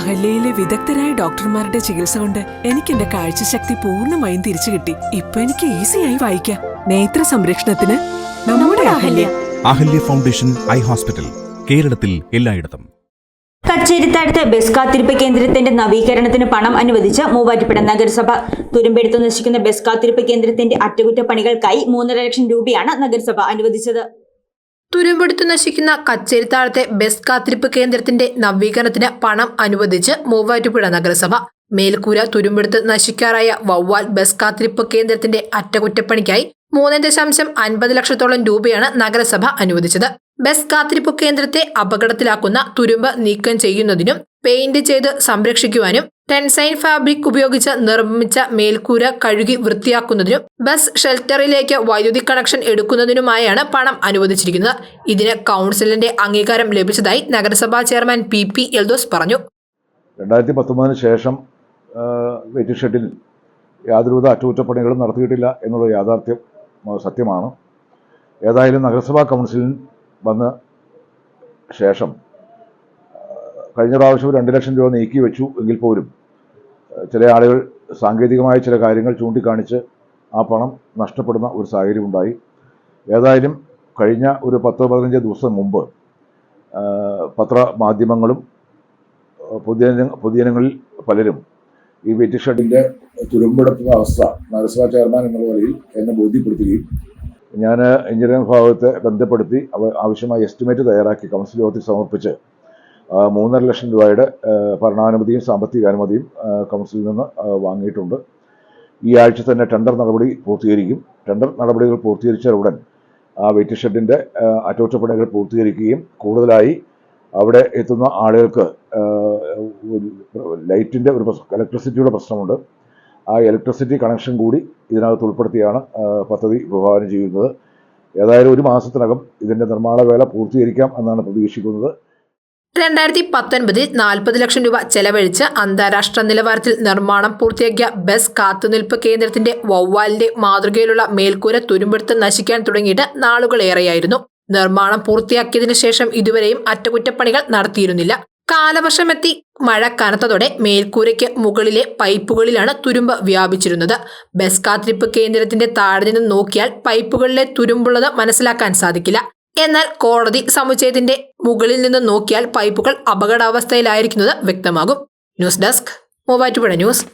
അഹല്യയിലെ വിദഗ്ധരായ ഡോക്ടർമാരുടെ ചികിത്സ കൊണ്ട് എനിക്ക് എന്റെ കാഴ്ചശക്തി പൂർണമായും തിരിച്ചു കിട്ടി. ഇപ്പൊ എനിക്ക് ഈസിയായി വായിക്കാം. നേത്ര സംരക്ഷണത്തിന് നമ്മുടെ Ahalya. Ahalya foundation eye hospital കേരളത്തിൽ എല്ലായിടത്തും. കച്ചേരിത്തടുത്ത് ബസ് കാത്തിരിപ്പ് കേന്ദ്രത്തിന്റെ നവീകരണത്തിന് പണം അനുവദിച്ച് മൂവാറ്റുപുഴ നഗരസഭ. തുരുമ്പെടുത്ത് നശിക്കുന്ന ബസ് കാത്തിരിപ്പ് കേന്ദ്രത്തിന്റെ അറ്റകുറ്റപ്പണികൾക്കായി മൂന്നര ലക്ഷം രൂപയാണ് നഗരസഭ അനുവദിച്ചത്. തുരുമ്പെടുത്തു നശിക്കുന്ന കച്ചേരിത്താഴത്തെ ബസ് കാത്തിരിപ്പ് കേന്ദ്രത്തിന്റെ നവീകരണത്തിന് പണം അനുവദിച്ച് മൂവാറ്റുപുഴ നഗരസഭ. മേൽക്കൂര തുരുമ്പെടുത്ത് നശിക്കാറായ വവ്വാൽ ബസ് കാത്തിരിപ്പ് കേന്ദ്രത്തിന്റെ അറ്റകുറ്റപ്പണിക്കായി മൂന്ന് ദശാംശം അൻപത് ലക്ഷത്തോളം രൂപയാണ് നഗരസഭ അനുവദിച്ചത്. ബസ് കാത്തിരിപ്പ് കേന്ദ്രത്തെ അപകടത്തിലാക്കുന്ന തുരുമ്പ് നീക്കം ചെയ്യുന്നതിനും പെയിന്റ് ചെയ്ത് സംരക്ഷിക്കുവാനും ടെൻസൈൻ ഫാബ്രിക് ഉപയോഗിച്ച് നിർമ്മിച്ച മേൽക്കൂര കഴുകി വൃത്തിയാക്കുന്നതിനും ബസ് ഷെൽട്ടറിലേക്ക് വൈദ്യുതി കണക്ഷൻ എടുക്കുന്നതിനുമായാണ് പണം അനുവദിച്ചിരിക്കുന്നത്. ഇതിന് കൗൺസിലിന്റെ അംഗീകാരം ലഭിച്ചതായി നഗരസഭാ ചെയർമാൻ പി പി എൽദോസ് പറഞ്ഞു. രണ്ടായിരത്തി പത്തൊമ്പതിന് ശേഷം വെയിറ്റിംഗ് ഷെഡിൽ യാതൊരുവിധ അറ്റകുറ്റപ്പണികളും നടത്തിയിട്ടില്ല എന്നുള്ള യാഥാർത്ഥ്യം സത്യമാണ്. ഏതായാലും നഗരസഭാ കൗൺസിലിൽ വന്ന ശേഷം കഴിഞ്ഞ പ്രാവശ്യം രണ്ട് ലക്ഷം രൂപ നീക്കി വെച്ചു എങ്കിൽ പോലും ചില ആളുകൾ സാങ്കേതികമായ ചില കാര്യങ്ങൾ ചൂണ്ടിക്കാണിച്ച് ആ പണം നഷ്ടപ്പെടുന്ന ഒരു സാഹചര്യം ഉണ്ടായി. ഏതായാലും കഴിഞ്ഞ ഒരു പത്ത് പതിനഞ്ച് ദിവസം മുമ്പ് പത്ര പത്രമാധ്യമങ്ങളും പൊതുജന പൊതുജനങ്ങളിൽ പലരും ഈ വെയിറ്റിംഗ് ഷെഡിന്റെ തുരുമ്പെടുക്കുന്ന അവസ്ഥ നഗരസഭാ ചെയർമാൻ എന്നുള്ള നിലയിൽ എന്നെ ബോധ്യപ്പെടുത്തുകയും ഞാൻ എഞ്ചിനീയറിംഗ് വിഭാഗത്തെ ബന്ധപ്പെടുത്തി ആവശ്യമായ എസ്റ്റിമേറ്റ് തയ്യാറാക്കി കൗൺസിൽ യോഗത്തിൽ സമർപ്പിച്ച് മൂന്നര ലക്ഷം രൂപയുടെ ഭരണാനുമതിയും സാമ്പത്തിക അനുമതിയും കൗൺസിലിൽ നിന്ന് വാങ്ങിയിട്ടുണ്ട്. ഈ ആഴ്ച തന്നെ ടെൻഡർ നടപടി പൂർത്തീകരിക്കും. ടെൻഡർ നടപടികൾ പൂർത്തീകരിച്ച ഉടൻ ആ വെയിറ്റ് ഷെഡിന്റെ അറ്റകുറ്റപ്പണികൾ പൂർത്തീകരിക്കുകയും കൂടുതലായി അവിടെ എത്തുന്ന ആളുകൾക്ക് ലൈറ്റിന്റെ ഒരു പ്രശ്നം ഇലക്ട്രിസിറ്റിയുടെ പ്രശ്നമുണ്ട്. ആ ഇലക്ട്രിസിറ്റി കണക്ഷൻ കൂടി ഇതിനകത്ത് ഉൾപ്പെടുത്തിയാണ് പദ്ധതി വിഭാവനം ചെയ്യുന്നത്. ഏതായാലും ഒരു മാസത്തിനകം ഇതിന്റെ നിർമ്മാണ വേല പൂർത്തീകരിക്കാം എന്നാണ് പ്രതീക്ഷിക്കുന്നത്. രണ്ടായിരത്തി പത്തൊൻപതിൽ നാൽപ്പത് ലക്ഷം രൂപ ചെലവഴിച്ച് അന്താരാഷ്ട്ര നിലവാരത്തിൽ നിർമ്മാണം പൂർത്തിയാക്കിയ ബസ് കാത്തുനിൽപ്പ് കേന്ദ്രത്തിന്റെ വവ്വാലിന്റെ മാതൃകയിലുള്ള മേൽക്കൂര തുരുമ്പെടുത്ത് നശിക്കാൻ തുടങ്ങിയിട്ട് നാളുകളേറെയായിരുന്നു. നിർമ്മാണം പൂർത്തിയാക്കിയതിനു ശേഷം ഇതുവരെയും അറ്റകുറ്റപ്പണികൾ നടത്തിയിരുന്നില്ല. കാലവർഷമെത്തി മഴ കനത്തതോടെ മേൽക്കൂരയ്ക്ക് മുകളിലെ പൈപ്പുകളിലാണ് തുരുമ്പ് വ്യാപിച്ചിരുന്നത്. ബസ് കാത്തിരിപ്പ് കേന്ദ്രത്തിന്റെ താഴെ നിന്ന് നോക്കിയാൽ പൈപ്പുകളിലെ തുരുമ്പുള്ളത് മനസ്സിലാക്കാൻ സാധിക്കില്ല. എന്നാൽ കോടതി സമുച്ചയത്തിന്റെ മുകളിൽ നിന്ന് നോക്കിയാൽ പൈപ്പുകൾ അപകടാവസ്ഥയിലായിരിക്കുന്നത് വ്യക്തമാകും. News desk Muvattupuzha news.